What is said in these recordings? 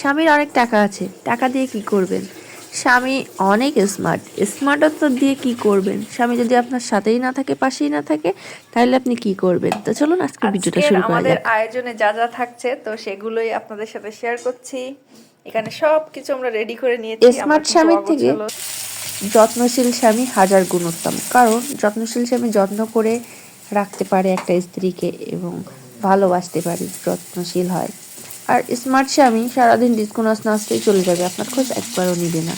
স্বামীর অনেক টাকা আছে। টাকা দিয়ে কি করবেন? স্বামী অনেক স্মার্ট স্মার্টত্ব দিয়ে কি করবেন? স্বামী যদি আপনার সাথেই না থাকে পাশেই না থাকে তাহলে আপনি কি করবেন? তো চলুন আজকে ভিডিওটা শুরু করা আমাদের যাক। আয়োজনে যা যা থাকছে তো সেগুলোই আপনাদের সাথে শেয়ার করছি। এখানে সব কিছু আমরা রেডি করে নিয়েছি। স্মার্ট স্বামীর থেকে যত্নশীল স্বামী হাজার গুণ উত্তম। কারণ যত্নশীল স্বামী যত্ন করে রাখতে পারে একটা স্ত্রীকে এবং ভালোবাসতে পারে যত্নশীল হয়। আর স্মার্ট স্বামী সারাদিন ডিস্কো নাচ নাচতেই চলে যাবে আপনার খোঁজ একবারও নিবে না।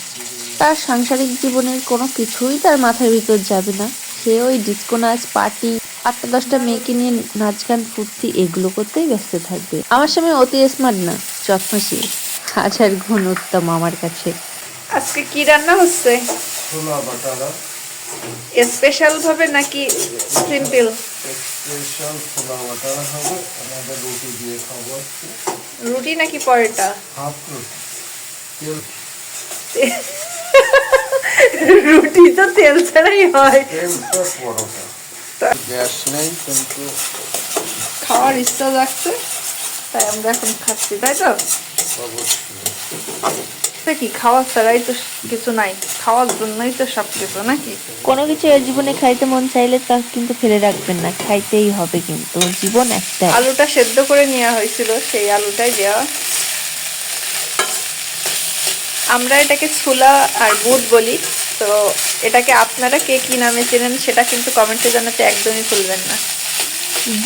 তার সাংসারিক জীবনের কোনো কিছুই তার মাথার ভিতর যাবে না। সে ওই ডিস্কো নাচ পার্টি আটটা দশটা মেয়েকে নিয়ে নাচ গান ফুর্তি এগুলো করতেই ব্যস্ত থাকবে। আমার স্বামী অতি স্মার্ট না যত্নশীল। হাজার গুণ উত্তম আমার কাছে। আজকে কি রান্না হচ্ছে? স্পেশাল ভাবে নাকি সিম্পল স্পেশাল ছোলা বাটারা হবে আমাদের রুটি দিয়ে খাব রুটি নাকি পরোটা? হাফ রুটি। রুটি তো তেল ছাড়াই হয়। গ্যাস নেই কিন্তু খাওয়ার ইচ্ছা যাচ্ছে তাই আমরা এখন খাচ্ছি তাই তো কি খাওয়া ছাড়াই তো কিছু নাই? খাওয়ার জন্যই তো সব কিছু নাকি? কোনো কিছু এর জীবনে খাইতে মন চাইলে তা কিন্তু ফেলে রাখবেন না খাইতেই হবে কিন্তু জীবন একটাই। আলুটা সেদ্ধ করে নেওয়া হয়েছিল সেই আলুটাই দেওয়া। আমরা এটাকে ছোলা আর বুট বলি তো এটাকে আপনারা কে কি নামে চেনেন সেটা কিন্তু কমেন্টে জানাতে একদমই ভুলবেন না।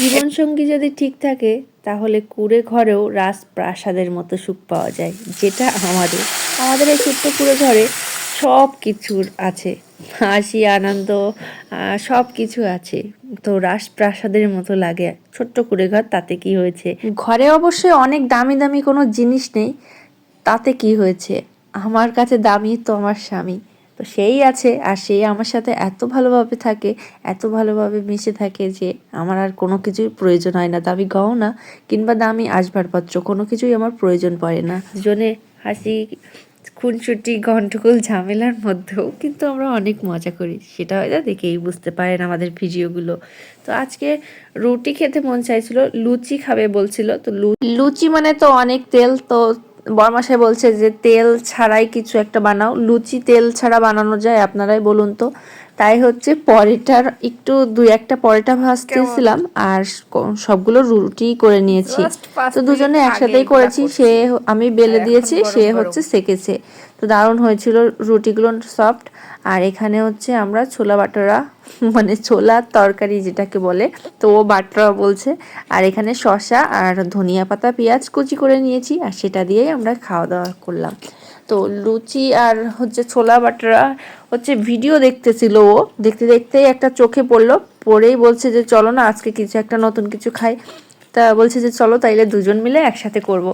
জীবন সঙ্গী যদি ঠিক থাকে তাহলে কুড়ে ঘরেও রাজপ্রাসাদের মতো সুখ পাওয়া যায় যেটা আমাদের। আমাদের এই ছোট্ট কুড়ে ঘরে সব কিছুর আছে। হাসি আনন্দ সব কিছু আছে। তো রাজপ্রাসাদের মতো লাগে। ছোট্ট কুড়ে ঘর তাতে কি হয়েছে? ঘরে অবশ্যই অনেক দামি দামি কোনো জিনিস নেই। তাতে কি হয়েছে? আমার কাছে দামি তো আমার স্বামী। তো সেই আছে আর সেই আমার সাথে এত ভালোভাবে থাকে এত ভালোভাবে মিশে থাকে যে আমার আর কোনো কিছুই প্রয়োজন হয় না। দামি গহনা কিংবা দামি আসবাবপত্র কোনো কিছুই আমার প্রয়োজন পড়ে না। জনে হাসি খুনসুটি, গন্ডগোল, ঝামেলার মধ্যেও কিন্তু আমরা অনেক মজা করি। সেটা হয়তো দেখেই বুঝতে পারেন আমাদের ভিডিওগুলো। তো আজকে রুটি খেতে মন চাইছিল, লুচি খাবে বলছিল, তো লুচি মানে তো অনেক তেল, তো বরমাসাই বলছে যে তেল ছাড়াই কিছু একটা বানাও। লুচি তেল ছাড়া বানানো যায়, আপনারাই বলুন তো। তাই হচ্ছে পরেটার একটু দুই একটা পরেটা ভাজতেছিলাম আর সবগুলো রুটি করে নিয়েছি। তো দুজনে একসাথেই করেছি সে আমি বেলে দিয়েছি সে হচ্ছে সেকেছে। তো দারুণ হয়েছিল রুটিগুলো সফট। আর এখানে হচ্ছে আমরা ছোলা বাটারা মানে ছোলার তরকারি যেটাকে বলে তো ও বাটরা বলছে। আর এখানে শসা আর ধনিয়া পাতা পেঁয়াজ কুচি করে নিয়েছি আর সেটা দিয়েই আমরা খাওয়া দাওয়া করলাম। তো লুচি আর হচ্ছে ছোলা বাটরা হচ্ছে ভিডিও দেখতেছিল ও। দেখতে দেখতেই একটা চোখে পড়ল। পরেই বলছে যে, চলো না, আজকে কিছু একটা নতুন কিছু খাই। তা বলছে যে, চলো তাইলে দুজন মিলে একসাথে করব।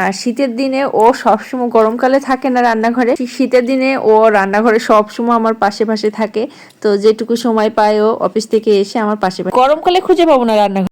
আর শীতের দিনে ও সবসময়, গরমকালে থাকে না রান্নাঘরে। শীতের দিনে ও রান্নাঘরে সবসময় আমার পাশে পাশে থাকে। তো যেটুকু সময় পায় ও অফিস থেকে এসে আমার পাশে গরমকালে খুঁজে পাবো না রান্নাঘর।